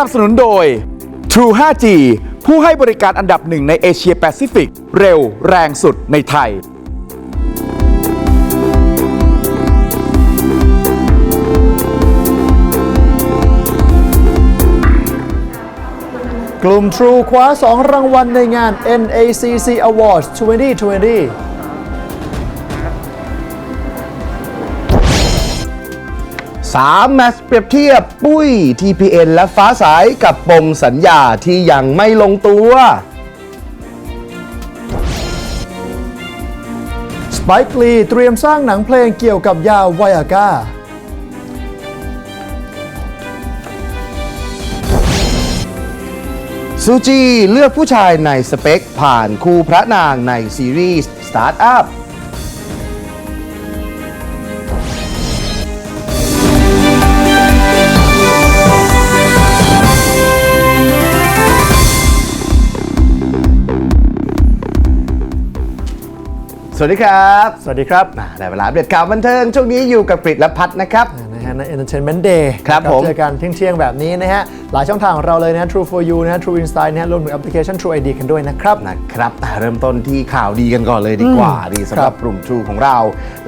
นับสนุนโดย True 5G ผู้ให้บริการอันดับหนึ่งในเอเชียแปซิฟิก เร็วแรงสุดในไทย กลุ่ม True คว้า 2 รางวัลในงาน NACC Awards 2020 3 แมตช์เปรียบเทียบ ปุ้ย TPN และฟ้าสายกับปมสัญญาที่ยังไม่ลงตัว Spike Lee เตรียมสร้างหนังเพลงเกี่ยวกับยาไวอาก้า ซูจีเลือกผู้ชายในสเปคผ่านคู่พระนางในซีรีส์ Start Up สวัสดีครับ สวัสดีครับอ่าได้เวลาอัปเดตข่าวบันเทิง ช่วงนี้อยู่กับกริดและพัดนะครับนะฮะใน Entertainment Day ครับนะผมเจอกันเที่ยงๆ แบบนี้นะฮะ หลายช่องทางของเราเลยนะ True for You นะฮะ True Insight นะฮะรวมถึงแอปพลิเคชัน True ID กันด้วยนะครับ นะครับอะเริ่มต้นที่ข่าวดีกันก่อนเลยดีกว่าดีสำหรับครับกลุ่ม True ของเรา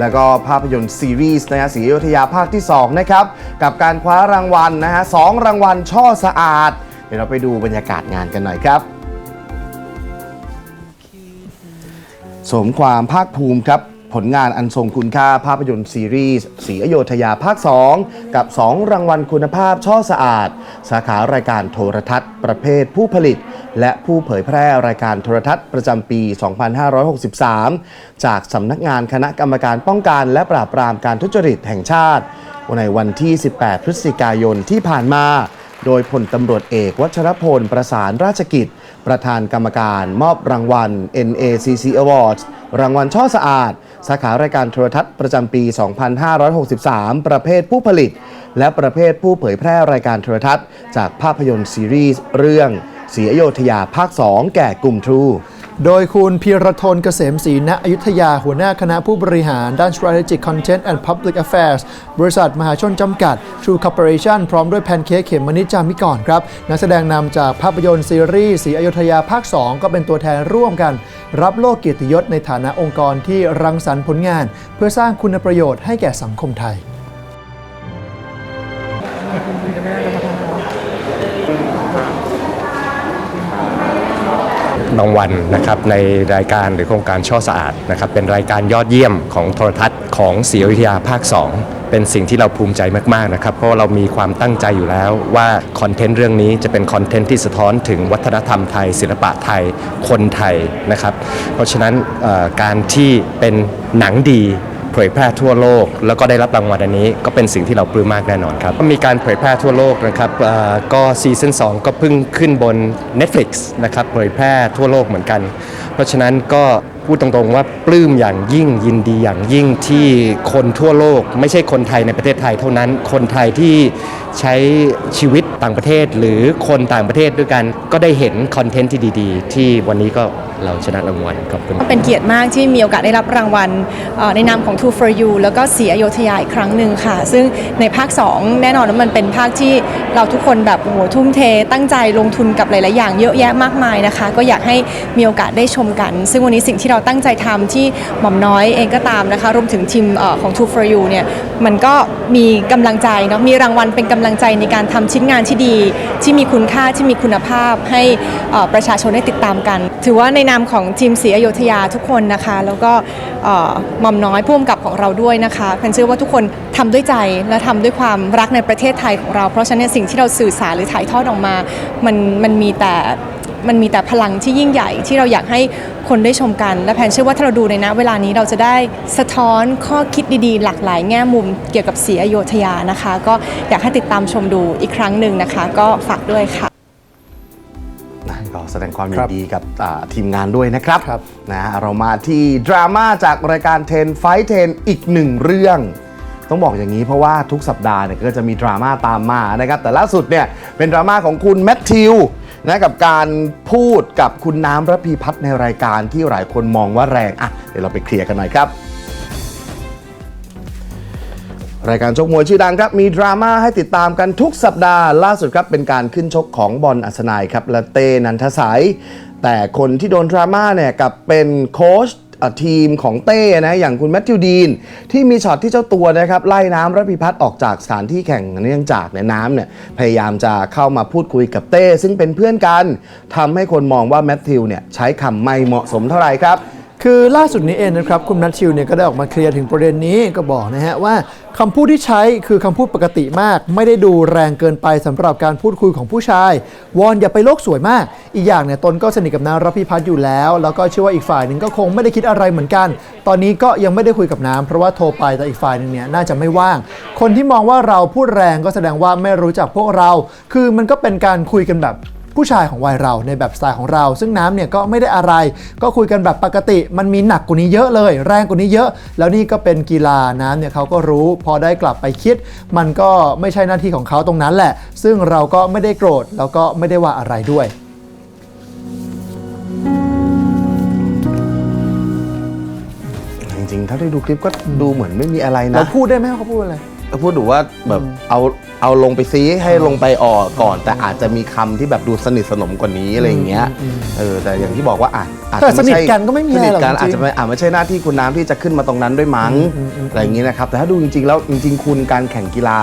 แล้วก็ภาพยนตร์ซีรีส์นะฮะสีอยุธยาภาคที่ 2 นะครับ กับการคว้ารางวัลนะฮะสองรางวัลช่อสะอาด เดี๋ยวเราไปดูบรรยากาศงานกันหน่อยครับ สมความภาคภูมิครับผลงานอันทรงคุณค่าภาพยนตร์ซีรีส์สีอโยธยาภาค 2 กับ 2 รางวัลคุณภาพช่อสะอาด สาขารายการโทรทัศน์ ประเภทผู้ผลิต และผู้เผยแพร่รายการโทรทัศน์ประจำปี 2563 จากสำนักงานคณะกรรมการป้องกันและปราบปรามการทุจริตแห่งชาติ ในวันที่ 18 พฤศจิกายนที่ผ่านมา โดยพลตำรวจเอกวัชรพลประสานราชกิจ ประธานกรรมการมอบรางวัล NACC Awards รางวัลช่อสะอาด สาขารายการโทรทัศน์ประจำปี 2563 ประเภทผู้ผลิต และประเภทผู้เผยแพร่รายการโทรทัศน์ จากภาพยนตร์ซีรีส์เรื่องเสียโยธยาภาค 2 แก่กลุ่มทรู โดยคุณพีรทนเกษมศรีณอยุธยาหัวหน้าคณะผู้บริหารด้าน strategic content and public affairs บริษัทมหาชนจำกัด True Corporation พร้อมด้วยแพนเค้กเขมมนิจจามิก่อนครับ นักแสดงนำจากภาพยนตร์ซีรีส์ศรีอยุธยาภาค 2 ก็เป็นตัวแทนร่วมกัน รับโลกเกียรติยศในฐานะองค์กรที่รังสรรค์ผลงาน เพื่อสร้างคุณประโยชน์ให้แก่สังคมไทย รางวัลนะครับในรายการหรือโครงการช่อสะอาดนะครับเป็นรายการยอดเยี่ยมของโทรทัศน์ของศรีอยุธยาภาค 2 เป็นสิ่งที่เราภูมิใจมากๆนะครับเพราะเรามีความตั้งใจอยู่แล้วว่าคอนเทนต์เรื่องนี้จะเป็นคอนเทนต์ที่สะท้อนถึงวัฒนธรรมไทย ศิลปะไทยคนไทยนะครับเพราะฉะนั้นการที่เป็นหนังดี เผยแพร่ทั่วโลก แล้วก็ได้รับรางวัลอันนี้ ก็เป็นสิ่งที่เราปลื้มมากแน่นอนครับมีการเผยแพร่ทั่วโลกนะครับก็ซีซั่น2 ก็เพิ่งขึ้นบน Netflix นะครับเผยแพร่ทั่วโลกเหมือนกัน เพราะฉะนั้นก็พูดตรงๆว่าปลื้มอย่างยิ่งยินดีอย่างยิ่งที่คนทั่วโลก ไม่ใช่คนไทยในประเทศไทยเท่านั้นคนไทยที่ใช้ชีวิต ต่างประเทศหรือคนต่างประเทศด้วยกันก็ได้เห็นคอนเทนต์ที่ดีๆ ที่วันนี้ก็เราชนะรางวัลขอบคุณเป็นเกียรติมากที่มีโอกาสได้รับรางวัลในนามของ Two for You แล้วก็สีอโยธยาอีกครั้งหนึ่งค่ะ ซึ่งในภาค 2 แน่นอนว่ามันเป็นภาคที่เราทุกคนแบบโอ้โหทุ่มเท ตั้งใจลงทุนกับหลาย ๆ อย่างเยอะแยะมากมายนะคะ ก็อยากให้มีโอกาสได้ชมกัน ซึ่งวันนี้สิ่งที่เราตั้งใจทำที่หม่อมน้อยเองก็ตามนะคะ รวมถึงทีมอของ Two for You เนี่ยมันก็มีกำลังใจเนาะมีรางวัลเป็นกำลังใจในการทำชิ้นงานที่ที่ดีที่มีคุณค่าที่มีคุณภาพให้ประชาชนได้ติดตามกัน ถือว่าในนามของทีมศรีอยุธยาทุกคนนะคะ แล้วก็หม่อมน้อยพ่วมกับของเราด้วยนะคะแพนเชื่อว่าทุกคนทำด้วยใจและทำด้วยความรักในประเทศไทยของเรา เพราะฉะนั้นสิ่งที่เราสื่อสารหรือถ่ายทอดออกมา มันมันมีแต่ มันมีแต่พลังที่ยิ่งใหญ่ที่เราอยากให้คนได้ชมกัน และแพนเชื่อว่าถ้าเราดูในณเวลานี้เราจะได้สะท้อนข้อคิดดีๆ หลากหลายแง่มุมเกี่ยวกับศรีอโยธยานะคะ ก็อยากให้ติดตามชมดูอีกครั้งหนึ่งนะคะ ก็ฝากด้วยค่ะนะก็แสดงความยิครันบดีกับอ่าทีมงานด้วยนะครับครับนะเรามาที่ดราม่าจากรายการ10 Fight 10อีกหนึ่งเรื่อง ต้องบอกอย่างนี้เพราะว่าทุกสัปดาห์เนี่ยก็จะมีดราม่าตามมานะครับแต่ล่าสุดเนี่ยเป็นดราม่าของคุณแมทธิว นะกับการพูดกับคุณน้ำระพีพัฒน์ในรายการที่หลายคนมองว่าแรงอะเดี๋ยวเราไปเคลียร์กันหน่อยครับ รายการชกมวยชื่อดังครับ มีดราม่าให้ติดตามกันทุกสัปดาห์ล่าสุดครับเป็นการขึ้นชกของบอลอัศนัยครับและเตนันทสายแต่คนที่โดนดราม่าเนี่ยกับเป็นโค้ช ทีมของเต้นะอย่างคุณแมทธิวดีน ที่มีช็อตที่เจ้าตัวนะครับไล่น้ำระพิพัฒน์ออกจากสถานที่แข่งเนื่องจากเนี่ยน้ำเนี่ยพยายามจะเข้ามาพูดคุยกับเต้ ซึ่งเป็นเพื่อนกันทำให้คนมองว่าแมทธิวเนี่ยใช้คำไม่เหมาะสมเท่าไหร่ครับ คือล่าสุดนี้เองนะครับคุณนัทชิวเนี่ยก็ได้ออกมาเคลียร์ถึงประเด็นนี้ก็บอกนะฮะว่าคำพูดที่ใช้คือคำพูดปกติมาก ไม่ได้ดูแรงเกินไปสำหรับการพูดคุยของผู้ชาย วอนอย่าไปโลกสวยมาก อีกอย่างเนี่ยตนก็สนิทกับนางรพิพัฒน์อยู่แล้ว แล้วก็เชื่อว่าอีกฝ่ายหนึ่งก็คงไม่ได้คิดอะไรเหมือนกัน ตอนนี้ก็ยังไม่ได้คุยกับน้ำเพราะว่าโทรไปแต่อีกฝ่ายหนึ่งเนี่ยน่าจะไม่ว่าง คนที่มองว่าเราพูดแรงก็แสดงว่าไม่รู้จักพวกเรา คือมันก็เป็นการคุยกันแบบ ผู้ชายของวัยเราในแบบสไตล์ของเรา ซึ่งน้ำเนี่ยก็ไม่ได้อะไร ก็คุยกันแบบปกติมันมีหนักกว่านี้เยอะเลย แรงกว่านี้เยอะ แล้วนี่ก็เป็นกีฬาน้ำเนี่ยเขาก็รู้ พอได้กลับไปคิด มันก็ไม่ใช่หน้าที่ของเขาตรงนั้นแหละ ซึ่งเราก็ไม่ได้โกรธแล้วก็ไม่ได้ว่าอะไรด้วยจริงๆถ้าได้ดูคลิปก็ดูเหมือนไม่มีอะไรเรานะพูดได้ไหมว่าเขาพูดอะไร ก็พูดดูว่าแบบเอาเอาลงไปซีให้ลงไปออกก่อน แต่อาจจะมีคำที่แบบดูสนิทสนมกว่านี้อะไรอย่างเงี้ยเออแต่อย่างที่บอกว่าอะอาจแต่จะไม่ใช่สนิทกันก็ไม่มีสอะไรนิทหรอกกันจริงๆอาจจะไม่อาจไม่ใช่หน้าที่คุณน้ำที่จะขึ้นมาตรงนั้นด้วยมั้งอะไรอย่างงี้นะครับแต่ถ้าดูจริงๆแล้วจริง ๆ คุณการแข่งกีฬา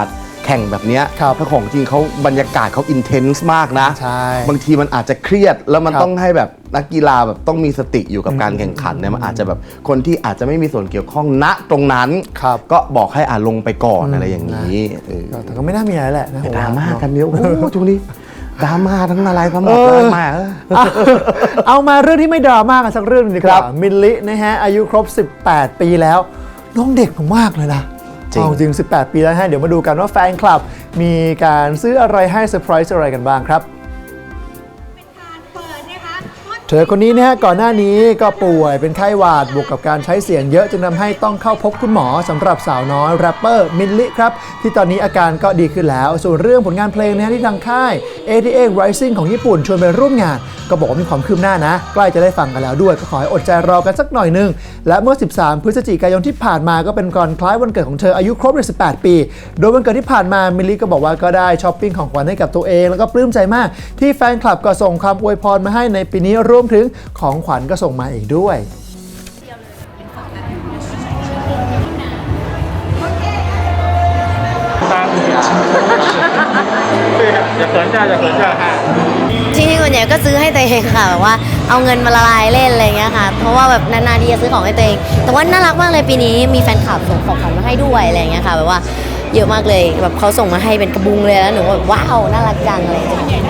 แข่งแบบเนี้ยครับถ้าของจริงเขาบรรยากาศเขาอินเทนส์มากนะใช่บางทีมันอาจจะเครียดแล้วมันครับต้องให้แบบ นักกีฬาแบบต้องมีสติอยู่กับการแข่งขันเนี่ยมันอาจจะแบบคนที่อาจจะไม่มีส่วนเกี่ยวข้องณตรงนั้น ครับก็บอกให้อ่าลงไปก่อนอะไรอย่างนี้เออแต่ก็ไม่น่ามีอะไรแหละนะไปผดราม่าเะกันเยอะโอ้โหช่วงนี้ดราม่าทั้งอะไรทั้งหมดเออดราม่าเออ เอาเอามาเรื่องที่ไม่ดราม่ากันสักเรื่องหนึงดีกครัว่าบมิลลินะฮะอายุครบ 18 ปีแล้ว น้องเด็กมากเลยนะจริง เอาจริง 18 ปีแล้วฮะเดี๋ยวมาดูกันว่าแฟนคลับ มีการซื้ออะไรให้เซอร์ไพรส์อะไรกันบ้างครับ เธอคนนี้นะฮะก่อนหน้านี้ก็ป่วยเป็นไข้หวัดบวกกับการใช้เสียงเยอะจึงทำให้ต้องเข้าพบคุณหมอสำหรับสาวน้อยแรปเปอร์มิลลิครับ ที่ตอนนี้อาการก็ดีขึ้นแล้ว ส่วนเรื่องผลงานเพลงนะฮะที่ทางค่าย ATA Rising ของญี่ปุ่นชวนไปร่วมงาน ก็บอกว่ามีความคืบหน้านะ ใกล้จะได้ฟังกันแล้วด้วย ก็ขอให้อดใจรอกันสักหน่อยนึง และเมื่อ 13 พฤศจิกายนที่ผ่านมาก็เป็นก่อนคล้ายวันเกิดของเธออายุครบ18ปี โดยวันเกิดที่ผ่านมามิลลี่ก็บอกว่าก็ได้ช้อปปิ้งของขวัญให้กับตัวเองแล้วก็ปลื้มใจมากที่แฟนคลับก็ส่งความอวยพรมาให้ในปีนี้รวมถึงของขวัญก็ส่งมาอีกด้วยอย่าเขินจ้าอย่าเขินจ้าที่นี่ส่วนใหญ่ก็ซื้อให้ตัวเองค่ะแบบว่าเอาเงินมาละลายเล่นอะไรเงี้ยค่ะ เพราะว่าแบบนานๆทีจะซื้อของให้ตัวเอง แต่ว่าน่ารักมากเลยปีนี้มีแฟนคลับส่งของขวัญมาให้ด้วยอะไรเงี้ยค่ะ แบบว่าเยอะมากเลยแบบเขาส่งมาให้เป็นกระบุงเลยแล้วหนูก็แบบว้าวน่ารักจังอะไรเงี้ย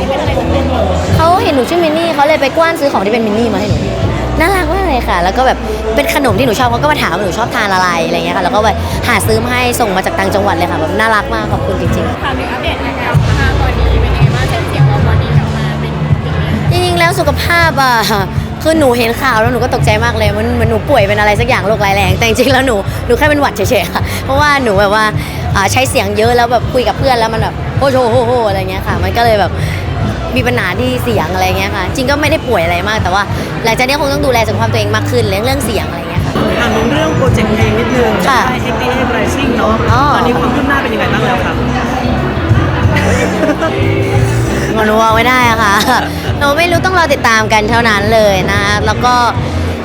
เขาเห็นหนูชื่อมินนี่เขาเลยไปกว้านซื้อของที่เป็นมินนี่มาให้หนูน่ารักมากเลยค่ะ แล้วก็แบบเป็นขนมที่หนูชอบเขาก็มาถามว่าหนูชอบทานอะไรอะไรเงี้ยค่ะแล้วก็แบบหาซื้อมาให้ส่งมาจากต่างจังหวัดเลยค่ะแบบน่ารักมากขอบคุณจริงๆถามถึงอัปเดตอาการสุขภาพตอนนี้เป็นยังไงบ้างเส้นเสียงเราตอนนี้กลับมาเป็นยังไงจริงๆแล้วสุขภาพอะคือหนูเห็นข่าวแล้วหนูก็ตกใจมากเลยมันเหมันหนูป่วยเป็นอะไรสักอย่างโรคร้ายแรงแต่จริงๆแล้วหนูหนูแค่เป็นหวัดเฉยๆค่ะเพราะว่าหนูแบบว่าอ่าใช้เสียงเยอะแล้วแบบคุยกับเพื่อนแล้วมันแบบโอ้โหโหโหอะไรเงี้ยค่ะ มันก็เลยแบบ มีปัญหาที่เสียงอะไรเงี้ยค่ะ จริงก็ไม่ได้ป่วยอะไรมากแต่ว่า หลังจากนี้คงต้องดูแลสุขภาพตัวเองมากขึ้นเรื่องเรื่องเสียงอะไรเงี้ยค่ะ ถามถึงเรื่องโปรเจกต์เพลงนิดนึงค่ะได้ XDA Rising เนาะอ๋อ ตอนนี้ความคืบหน้าเป็นยังไงบ้างแล้วครับหนูบอกไม่ได้อะค่ะ หนูไม่รู้ต้องรอติดตามกันเท่านั้นเลยนะแล้วก็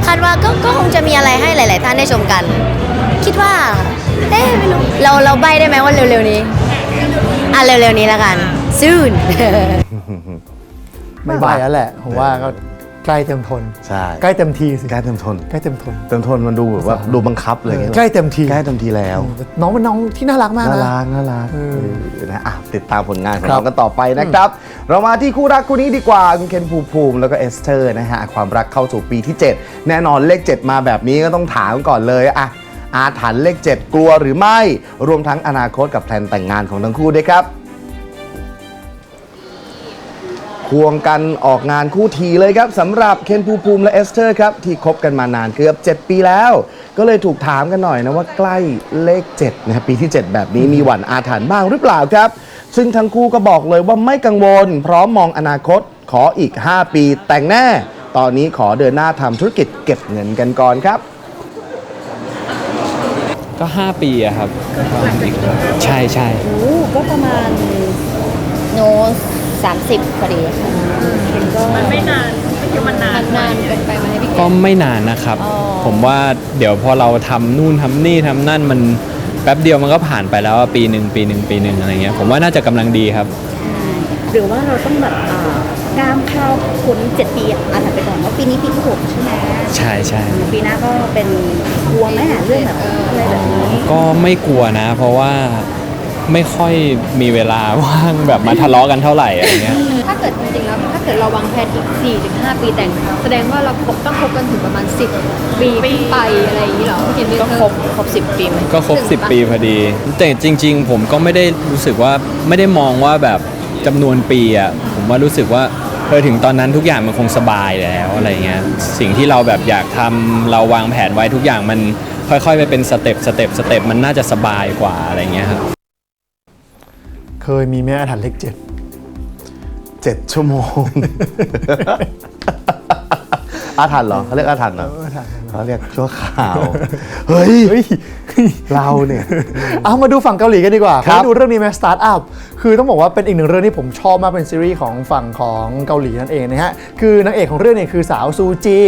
คาดว่าก็ก็คงจะมีอะไรให้หลาย ๆ ท่านได้ชมกัน คิดว่าเอ๊ะไม่รู้เราเราใบได้ไหมว่าเร็ว ๆ นี้ อะเร็ว ๆ นี้แล้วกัน soon ไม่ไหวแล้วแหละผมว่าก็ใกล้เต็มทน ใช่ใกล้เต็มทีสิใกล้เต็มทน ใกล้เต็มทน เต็มทนมันดูแบบว่าดูบังคับเลยไงใกล้เต็มทีใกล้เต็มทีแล้ว น้องเป็นน้องที่น่ารักมากน่านะรักน่ารักเออเออนะอะติดตามผลงานของครับเรากันต่อไปนะครับ เรามาที่คู่รักคู่นี้ดีกว่าคุณเคนภูมิภูมิแล้วก็เอสเตอร์นะฮะความรักเข้าสู่ปีที่ 7 แน่นอนเลข 7 มาแบบนี้ก็ต้องถามก่อนเลยอะอาถรรพ์เลข 7 กลัวหรือไม่ รวมทั้งอนาคตกับแพลนแต่งงานของทั้งคู่ด้วยครับ ควงกันออกงานคู่ทีเลยครับสำหรับเคนภูมิภูมิและเอสเตอร์ครับ ที่คบกันมานานเกือบ 7 ปีแล้ว ก็เลยถูกถามกันหน่อยนะว่าใกล้เลข7นะครับปีที่ 7 แบบนี้มีหวั่นอาถรรพ์บ้างหรือเปล่าครับ ซึ่งทั้งคู่ก็บอกเลยว่าไม่กังวล พร้อมมองอนาคตขออีก 5 ปีแต่งแน่ ตอนนี้ขอเดินหน้าทำธุรกิจเก็บเงินกันก่อนครับ ก็ 5 ปีอะครับ ใช่ใช่ก็ประมาณโน สามสิบพอดีค่ะมันไม่นานไม่คิดมันนานมันนานเกินไปไหมพี่ก็ไม่นานนะครับ อ๋อ ผมว่าเดี๋ยวพอเราทำนู่นทำนี่ทำนั่นมันแป๊บเดียวมันก็ผ่านไปแล้วอะปีหนึ่งปีหนึ่งปีหนึ่งอะไรเงี้ยผมว่าน่าจะกำลังดีครับ หรือว่าเราต้องแบบอ่ากล้ามเข้าพ้นเจ็ดปีอะอะถัดไปก่อนว่าปีนี้ปีที่หกใช่ไหมใช่ใช่ปีหน้าก็เป็นกลัวไหมอะเรื่องแบบอะไรแบบนี้ก็ไม่กลัวนะ เพราะว่า ไม่ค่อยมีเวลาว่างแบบมาทะเลาะกันเท่าไหร่อะไรเงี้ย ถ้าเกิดจริงๆแล้วถ้าเกิดเราวางแผนอีก4ถึง5ปีแต่ง แสดงว่าเราคบต้องคบกันถึงประมาณ 10 ปีขึ้นไปอะไรอย่างนี้เหรอพี่เคนดี้ก็ครบครบสิบปีไหมก็ครบ 10 ปีพอดี แต่จริง ๆ ผมก็ไม่ได้รู้สึกว่าไม่ได้มองว่าแบบจำนวนปีอะผมว่ารู้สึกว่าเออถึงตอนนั้นทุกอย่างมันคงสบายแล้วอะไรเงี้ยสิ่งที่เราแบบอยากทำเราวางแผนไว้ทุกอย่างมันค่อยๆไปเป็นสเต็ปสเต็ปสเต็ปมันน่าจะสบายกว่าอะไรเงี้ยครับ เคยมีแม่อาถรรพ์เลขเจ็ดเจ็ดชั่วโมง อาถรรพ์เหรอเขาเรียกอาถรรพ์เหรอเขาเรียกชั่วข่าว เฮ้ยเฮ้ยเราเนี่ย เอามาดูฝั่งเกาหลีกันดีกว่าครับมาดูเรื่องนี้ไหมสตาร์ทอัพ คือต้องบอกว่าเป็นอีกหนึ่งเรื่องที่ผมชอบมากเป็นซีรีส์ของฝั่งของเกาหลีนั่นเองนะฮะ คือนางเอกของเรื่องเนี่ยคือสาวซูจี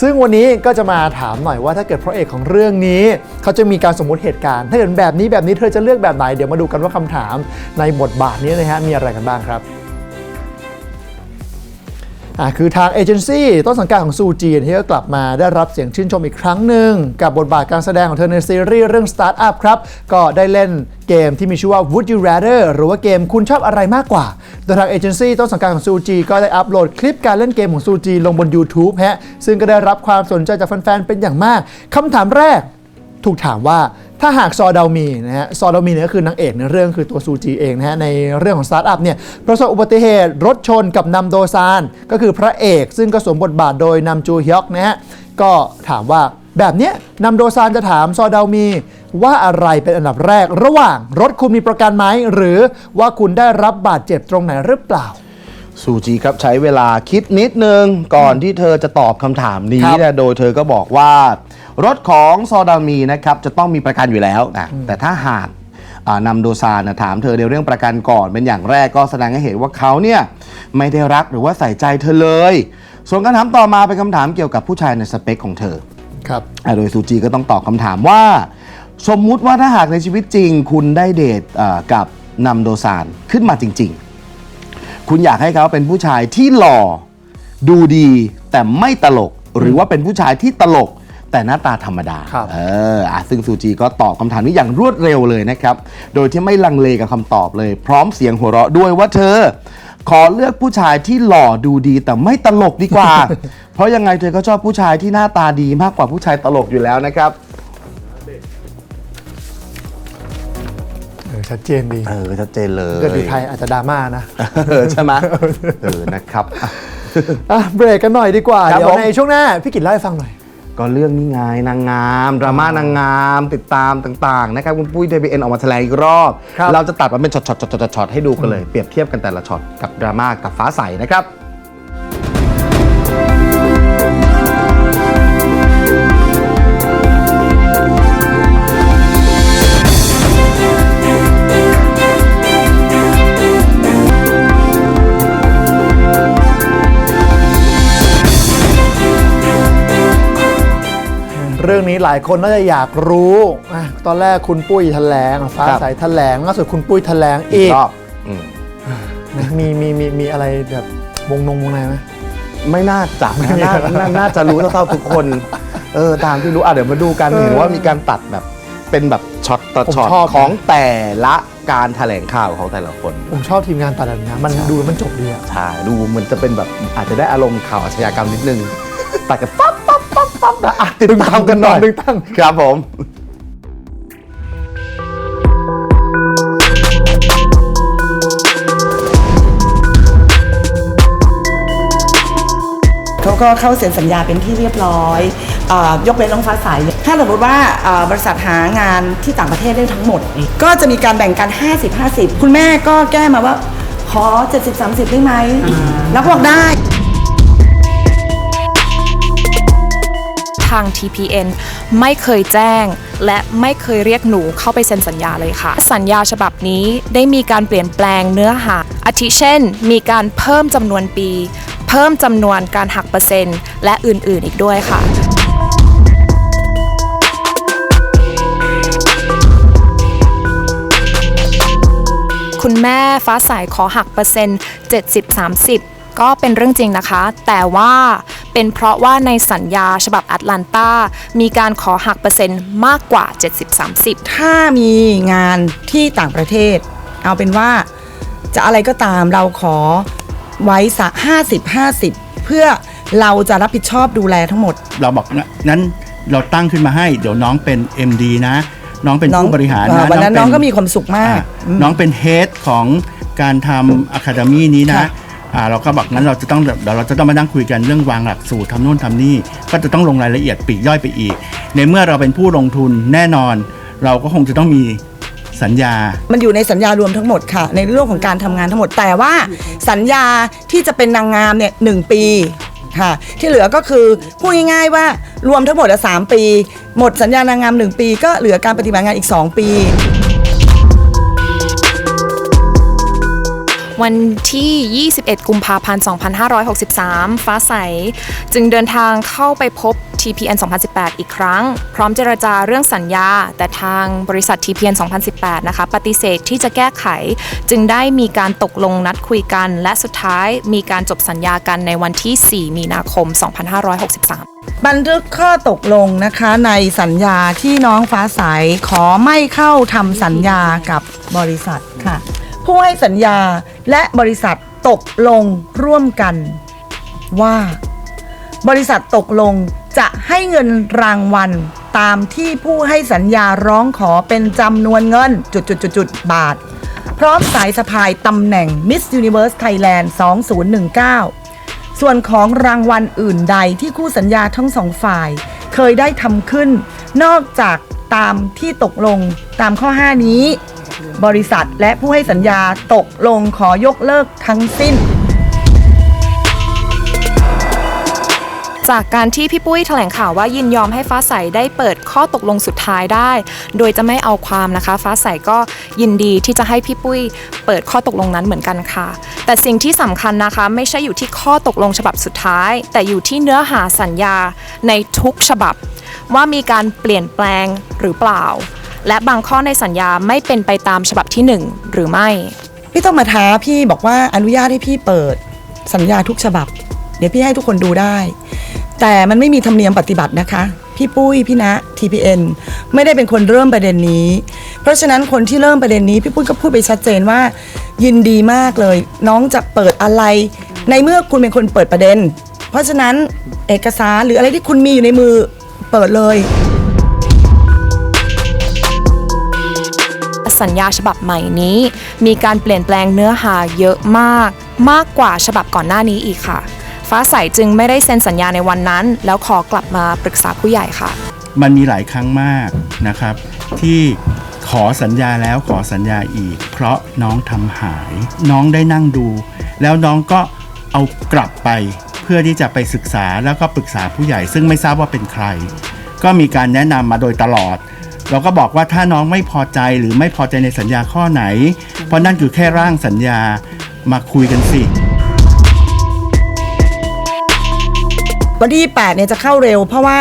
ซึ่งวันนี้ก็จะมาถามหน่อยว่าถ้าเกิดพระเอกของเรื่องนี้ เขาจะมีการสมมติเหตุการณ์ ถ้าเกิดแบบนี้แบบนี้เธอจะเลือกแบบไหน เดี๋ยวมาดูกันว่าคำถามในบทบาทนี้นะฮะมีอะไรกันบ้างครับอะ คือทางเอเจนซี่ต้นสังกัดของซูจีนที่ก็กลับมาได้รับเสียงชื่นชมอีกครั้งหนึ่ง กับบทบาทการแสดงของเธอในซีรีส์เรื่อง Startup ครับ ก็ได้เล่นเกมที่มีชื่อว่า Would You Rather หรือว่าเกมคุณชอบอะไรมากกว่า โดยทางเอเจนซี่ต้นสังกัดของซูจีก็ได้อัปโหลดคลิปการเล่นเกมของซูจีลงบน YouTube ฮะซึ่งก็ได้รับความสนใจจากแฟนๆเป็นอย่างมากคำถามแรก ถูกถามว่าถ้าหากซอดามีนะฮะซอดามีเนี่ยก็คือนางเอกในเรื่องคือตัวซูจีเองนะฮะในเรื่องของสตาร์ทอัพเนี่ยประสบอุบัติเหตุรถชนกับนำโดซาน ก็คือพระเอกซึ่งก็สวมบทบาทโดยนำจูฮยอกนะฮะก็ถามว่าแบบเนี้ยนำโดซานจะถามซอดามีว่าอะไรเป็นอันดับแรก ระหว่างรถคุณมีประกันไหมหรือว่าคุณได้รับบาดเจ็บตรงไหนหรือเปล่า ซูจีครับใช้เวลาคิดนิดนึง ก่อนที่เธอจะตอบคำถามนี้ครับนะโดยเธอก็บอกว่า รถของซอดามีนะครับจะต้องมีประกันอยู่แล้วนะแต่ถ้าหากอ่านำโดซานนะถามเธอในเรื่องประกันก่อนเป็นอย่างแรกก็แสดงให้เห็นว่าเขาเนี่ยไม่ได้รักหรือว่าใส่ใจเธอเลย ส่วนคำถามต่อมาเป็นคำถามเกี่ยวกับผู้ชายในสเปคของเธอครับอะโดยซูจีก็ต้องตอบคำถามว่า สมมุติว่าถ้าหากในชีวิตจริง คุณได้เดทเอ่อกับนำโดซานขึ้นมาจริง ๆ คุณอยากให้เขาเป็นผู้ชายที่หล่อ ดูดีแต่ไม่ตลก หรือว่าเป็นผู้ชายที่ตลก แต่หน้าตาธรรมดา ครับเอออะซึ่งซูจีก็ตอบคำถามนี้อย่างรวดเร็วเลยนะครับ โดยที่ไม่ลังเลกับคำตอบเลย พร้อมเสียงหัวเราะด้วยว่าเธอ ขอเลือกผู้ชายที่หล่อดูดีแต่ไม่ตลกดีกว่า เพราะยังไงเธอก็ชอบผู้ชายที่หน้าตาดีมากกว่าผู้ชายตลกอยู่แล้วนะครับ ชัดเจนดีเออชัดเจนเลยเกิดอยู่ไทยอาจจะดราม่านะเออใช่ไหมเออนะครับอะอะเบรกกันหน่อยดีกว่าครับเดี๋ยวผมในช่วงหน้าพี่กิตเล่าให้ฟังหน่อย ก็เรื่องนี้ไงนางงามดราม่านางงาม ติดตามต่างๆนะครับคุณปุ้ย TBN ออกมาแถลงอีกรอบครับเราจะตัดมาเป็นช็อตๆๆๆๆให้ดูกันเลย เปรียบเทียบกันแต่ละช็อตกับดราม่ากับฟ้าใสนะครับ เรื่องนี้หลายคนน่าจะอยากรู้อะตอนแรกคุณปุ้ยแถลงฟ้าครับ ใสแถลงล่าสุดคุณปุ้ยแถลงอีกรอบอืมมีมีมีมีอะไรแบบวงนงวงในไหม ไม่น่าจะนะน่าน่าน่าจะรู้เท่าๆทุกคน เออตามที่รู้อะเดี๋ยวมาดูกันเออเห็นว่ามีการตัดแบบ เป็นแบบช็อตต่อผมช็อตชอบของแต่ละการแถลงข่าวของแต่ละคน ผมชอบทีมงานตัดแบบนี้มันดูแล้วมันจบดีอะใช่ดูมันจะเป็นแบบอาจจะได้อารมณ์ข่าวอาชญากรรมนิดนึง ตัดกันปั๊บปั๊บปั๊บ ปั๊บนะอะติดตามกันหน่อยดึงตั้งครับผมเขาก็เข้าเซ็นสัญญาเป็นที่เรียบร้อยเออยกเว้นน้องฟ้าใสถ้าสมมติว่าเอ่อบริษัทหางานที่ต่างประเทศได้ทั้งหมด ก็จะมีการแบ่งกัน 50-50 คุณแม่ก็แก้มาว่า ขอ 70-30 ได้ไหมแล้วก็บอกได้าง TPN ไม่เคยแจ้ง และไม่เคยเรียกหนูเข้าไปเซ็นสัญญาเลยค่ะ สัญญาฉบับนี้ได้มีการเปลี่ยนแปลงเนื้อหา อาทิเช่น มีการเพิ่มจำนวนปี เพิ่มจำนวนการหักเปอร์เซ็นต์ และอื่นๆอีกด้วยค่ะคุณแม่ฟ้าใสขอหักเปอร์เซ็นต์ 70-30 ก็เป็นเรื่องจริงนะคะ แต่ว่าเป็นเพราะว่าในสัญญาฉบับแอตแลนตามีการขอหักเปอร์เซ็นต์มากกว่า 70-30 ถ้ามีงานที่ต่างประเทศ เอาเป็นว่าจะอะไรก็ตามเราขอไว้สักห้าสิบห้าสิบเพื่อเราจะรับผิดชอบดูแลทั้งหมด เราบอกงั้นนั้นเราตั้งขึ้นมาให้ เดี๋ยวน้องเป็น MD นะ น้องเป็นน้องผู้บริหารเอ่อนะวันนั้นน้องเป็ก็มีความสุขมากอ่อืมน้องเป็นเฮดของการทำอะคาเดมีนี้นะค่ะ อ่าเราก็บอกงั้นเราจะต้องเดี๋ยวเราจะต้องมานั่งคุยกันเรื่องวางหลักสูตรทำโน่นทำนี่ ก็จะต้องลงรายละเอียดปลีกย่อยไปอีก ในเมื่อเราเป็นผู้ลงทุนแน่นอน เราก็คงจะต้องมีสัญญา มันอยู่ในสัญญารวมทั้งหมดค่ะ ในเรื่องของการทำงานทั้งหมดแต่ว่าสัญญาที่จะเป็นนางงามเนี่ยหนึ่งปีค่ะ ที่เหลือก็คือพูดง่ายๆว่ารวมทั้งหมดอะสามปี หมดสัญญานางงามหนึ่งปี ก็เหลือการปฏิบัติงานอีก2ปี วันที่ 21 กุมภาพันธ์ 2563 ฟ้าใส จึงเดินทางเข้าไปพบ TPN 2018 อีกครั้ง พร้อมเจรจาเรื่องสัญญา แต่ทางบริษัท TPN 2018 นะคะ ปฏิเสธที่จะแก้ไข จึงได้มีการตกลงนัดคุยกัน และสุดท้ายมีการจบสัญญากันในวันที่ 4 มีนาคม 2563บันทึกข้อตกลงนะคะในสัญญาที่น้องฟ้าใสขอไม่เข้าทำสัญญากับบริษัทค่ะ ผู้ให้สัญญาและบริษัทตกลงร่วมกัน ว่า บริษัทตกลงจะให้เงินรางวัลตามที่ผู้ให้สัญญาร้องขอเป็นจำนวนเงินจุดๆๆๆบาท พร้อมสายสะพายตำแหน่ง Miss Universe Thailand 2019 ส่วนของรางวัลอื่นใดที่คู่สัญญาทั้งสองฝ่าย เคยได้ทำขึ้น นอกจากตามที่ตกลงตามข้อ 5 นี้ บริษัทและผู้ให้สัญญาตกลงขอยกเลิกทั้งสิ้น จากการที่พี่ปุ้ยแถลงข่าวว่ายินยอมให้ฟ้าใสได้เปิดข้อตกลงสุดท้ายได้ โดยจะไม่เอาความนะคะ ฟ้าใสก็ยินดีที่จะให้พี่ปุ้ยเปิดข้อตกลงนั้นเหมือนกันค่ะ แต่สิ่งที่สำคัญนะคะ ไม่ใช่อยู่ที่ข้อตกลงฉบับสุดท้าย แต่อยู่ที่เนื้อหาสัญญาในทุกฉบับ ว่ามีการเปลี่ยนแปลงหรือเปล่า และบางข้อในสัญญาไม่เป็นไปตามฉบับที่หนึ่งหรือไม่ พี่ต้องมาท้าพี่บอกว่าอนุญาตให้พี่เปิดสัญญาทุกฉบับ เดี๋ยวพี่ให้ทุกคนดูได้ แต่มันไม่มีธรรมเนียมปฏิบัตินะคะ พี่ปุ้ยพี่ณ TPN ไม่ได้เป็นคนเริ่มประเด็นนี้ เพราะฉะนั้นคนที่เริ่มประเด็นนี้พี่ปุ้ยก็พูดไปชัดเจนว่า ยินดีมากเลย น้องจะเปิดอะไร ในเมื่อคุณเป็นคนเปิดประเด็น เพราะฉะนั้นเอกสารหรืออะไรที่คุณมีอยู่ในมือเปิดเลย สัญญาฉบับใหม่นี้ มีการเปลี่ยนแปลงเนื้อหาเยอะมาก มากกว่าฉบับก่อนหน้านี้อีกค่ะ ฟ้าใสจึงไม่ได้เซ็นสัญญาในวันนั้น แล้วขอกลับมาปรึกษาผู้ใหญ่ค่ะ มันมีหลายครั้งมากนะครับ ที่ขอสัญญาแล้วขอสัญญาอีก เพราะน้องทำหาย น้องได้นั่งดู แล้วน้องก็เอากลับไปเพื่อที่จะไปศึกษาแล้วก็ปรึกษาผู้ใหญ่ ซึ่งไม่ทราบว่าเป็นใคร ก็มีการแนะนำมาโดยตลอด เราก็บอกว่าถ้าน้องไม่พอใจหรือไม่พอใจในสัญญาข้อไหน เพราะนั่นคือแค่ร่างสัญญามาคุยกันสิ วันที่ 8 เนี่ยจะเข้าเร็ว เพราะว่า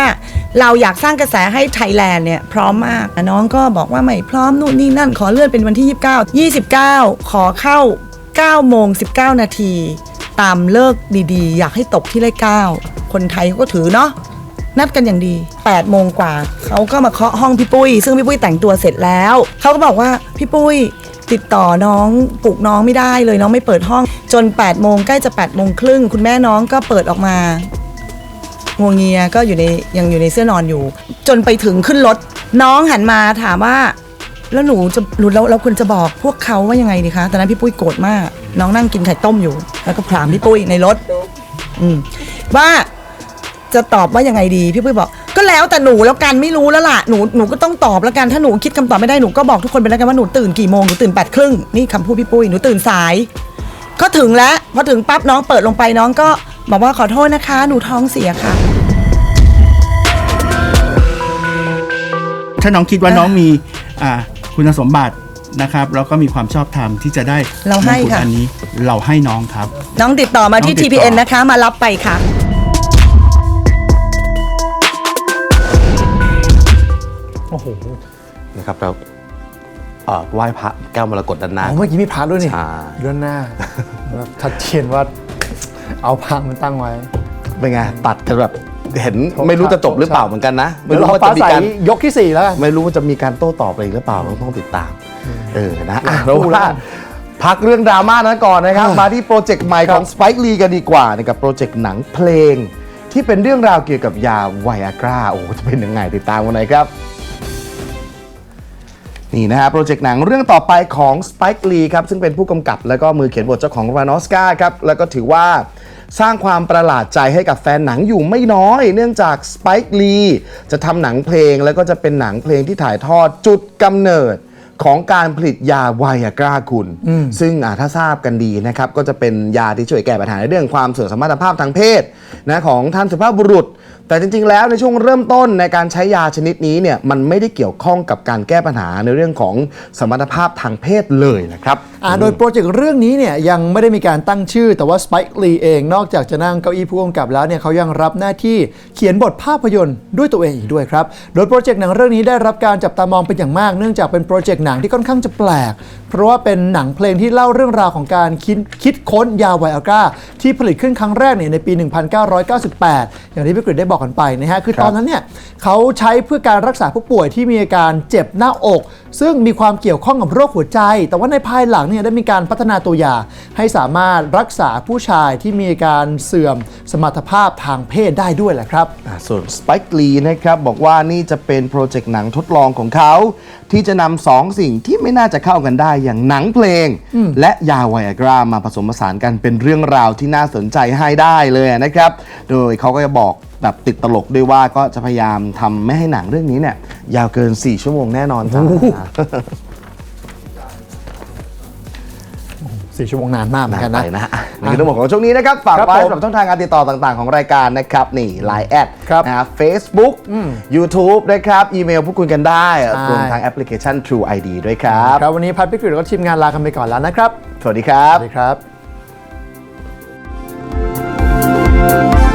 เราอยากสร้างกระแสให้ไทยแลนด์เนี่ยพร้อมมากอะน้องก็บอกว่าไม่พร้อมนู่นนี่นั่นขอเลื่อนเป็นวันที่ 29 29 ขอเข้า9โมง19 นาที ตามเลิกดีๆ อยากให้ตกที่เลข9คนไทยเขาก็ถือเนาะ นัดกันอย่างดี8โมงกว่าเขาก็มาเคาะห้องพี่ปุ้ย ซึ่งพี่ปุ้ยแต่งตัวเสร็จแล้วเขาก็บอกว่าพี่ปุ้ยติดต่อน้องปลุกน้องไม่ได้เลยน้องไม่เปิดห้อง จน8โมงใกล้จะ8โมงครึ่งคุณแม่น้องก็เปิดออกมางวงเงียก็อยู่ในยังอยู่ในเสื้อนอนอยู่ จนไปถึงขึ้นรถน้องหันมาถามว่าแล้วหนูจะหนูเราเราควรจะบอกพวกเขาว่ายังไงดีคะตอนนั้นพี่ปุ้ยโกรธมาก น้องนั่งกินไข่ต้มอยู่ แล้วก็พรามพี่ปุ้ยในรถ อืมว่า จะตอบว่ายังไงดีพี่ปุ้ยบอก ก็แล้วแต่หนูแล้วกันไม่รู้แล้วล่ะหนูหนูก็ต้องตอบแล้วกันถ้าหนูคิดคำตอบไม่ได้หนูก็บอกทุกคนไปแล้วกันว่าหนูตื่นกี่โมงหนูตื่นแปดครึ่งนี่คำพูดพี่ปุ้ยหนูตื่นสาย ก็ถึงแล้วพอถึงปั๊บน้องเปิดลงไปน้องก็บอกว่าขอโทษนะคะ หนูท้องเสียค่ะ ถ้าน้องคิดว่าน้องมีอ่าคุณสมบัตินะครับแล้วก็มีความชอบธรรมที่จะได้เราให้มงกุฎค่ะ อันนี้เราให้น้องครับ น้องติดต่อมาที่ น้องติดต่อ TPN นะคะ มารับไปค่ะ โอ้โหนะครับเราเอ่อไหว้พระแก้วมรกตด้านหน้า อ๋อเมื่อกี้มีพระด้วยนี่ใช่ ด้านหน้าแบบชัดเจนว่าเอาพระมันตั้งไว้ เป็นไงตัดกันแบบเห็นไม่รู้จะจบหรือเปล่าเหมือนกันนะเดี๋ไม่ยวรู้เราว่าฟ้าจะมีใสการ ยกที่สี่แล้วกัน ไม่รู้ว่าจะมีการโต้ตอบอะไรอีกหรือเปล่าเราต้องติดตาม เออนะอะเราเราพูดว่าแล้วพักเรื่องดราม่านั้นก่อนนะครับ มาที่โปรเจกต์ใหม่ของ Spike Lee กันดีกว่านะครับโปรเจกต์หนังเพลง ที่เป็นเรื่องราวเกี่ยวกับยาไวอากราโอ้โหจะเป็นยังไงติดตามกันหน่อยครับ นี่นะฮะโปรเจกต์หนังเรื่องต่อไปของ Spike Lee ครับ ซึ่งเป็นผู้กำกับแล้วก็มือเขียนบทเจ้าของรานอสกาครับ แล้วก็ถือว่าสร้างความประหลาดใจให้กับแฟนหนังอยู่ไม่น้อย เนื่องจาก Spike Lee จะทำหนังเพลงแล้วก็จะเป็นหนังเพลงที่ถ่ายทอดจุดกำเนิดของการผลิตยาไวอากราคุณ ซึ่งอ่าถ้าทราบกันดีนะครับ ก็จะเป็นยาที่ช่วยแก้ปัญหาในเรื่องความเสื่อมสมรรถภาพทางเพศนะของท่านสุภาพบุรุษแต่จริงๆ แล้วในช่วงเริ่มต้นในการใช้ยาชนิดนี้เนี่ยมันไม่ได้เกี่ยวข้องกับการแก้ปัญหาในเรื่องของสมรรถภาพทางเพศเลยนะครับอ่าโดยโปรเจกต์เรื่องนี้เนี่ยยังไม่ได้มีการตั้งชื่อ แต่ว่า Spike Lee เองนอกจากจะนั่งเก้าอี้ผู้กำกับแล้วเนี่ยเขายังรับหน้าที่เขียนบทภาพยนตร์ด้วยตัวเองอีกด้วยครับ โดยโปรเจกต์หนังเรื่องนี้ได้รับการจับตามองเป็นอย่างมาก เนื่องจากเป็นโปรเจกต์หนังที่ค่อนข้างจะแปลก เพราะว่าเป็นหนังเพลงที่เล่าเรื่องราวของการคิดคิดค้นยาไวอากราที่ผลิตขึ้นครั้งแรกเนี่ยในปี 1998 อย่างที่พี่กฤษได้บอกกันไปนะฮะคือตอนนั้นเนี่ยเขาใช้เพื่อการรักษาผู้ป่วยที่มีอาการเจ็บหน้าอก ซึ่งมีความเกี่ยวข้องกับโรคหัวใจ แต่ว่าในภายหลังเนี่ยได้มีการพัฒนาตัวยาให้สามารถรักษาผู้ชายที่มีอาการเสื่อมสมรรถภาพทางเพศได้ด้วยแหละครับ อ่าส่วน Spike Lee นะครับบอกว่านี่จะเป็นโปรเจกต์หนังทดลองของเขา ที่จะนำสองสิ่งที่ไม่น่าจะเข้ากันได้อย่างหนังเพลง และยาไวอากรามาผสมผสานกันเป็นเรื่องราวที่น่าสนใจให้ได้เลยนะครับ โดยเขาก็จะบอกแบบติดตลกด้วยว่าก็จะพยายามทำไม่ให้หนังเรื่องนี้เนี่ยยาวเกิน 4 ชั่วโมงแน่นอนครับสี่ชั่วโมงนานมากเหมือนกันนะไปนะอะนี่คือทั้งหมดของช่วงนี้นะครับฝากครับไว้ผมสำหรับช่องทางการติดต่อต่างๆ ของรายการนะครับนี่ Line แอดครับนะครับ Facebook YouTube นะครับอีเมลพูดคุยกันได้ใช่รวมทางแอปพลิเคชัน True ID ด้วยครับครับ วันนี้พัดพิกฤตแล้วก็ทีมงานลากันไปก่อนแล้วนะครับ สวัสดีครับ สวัสดีครับ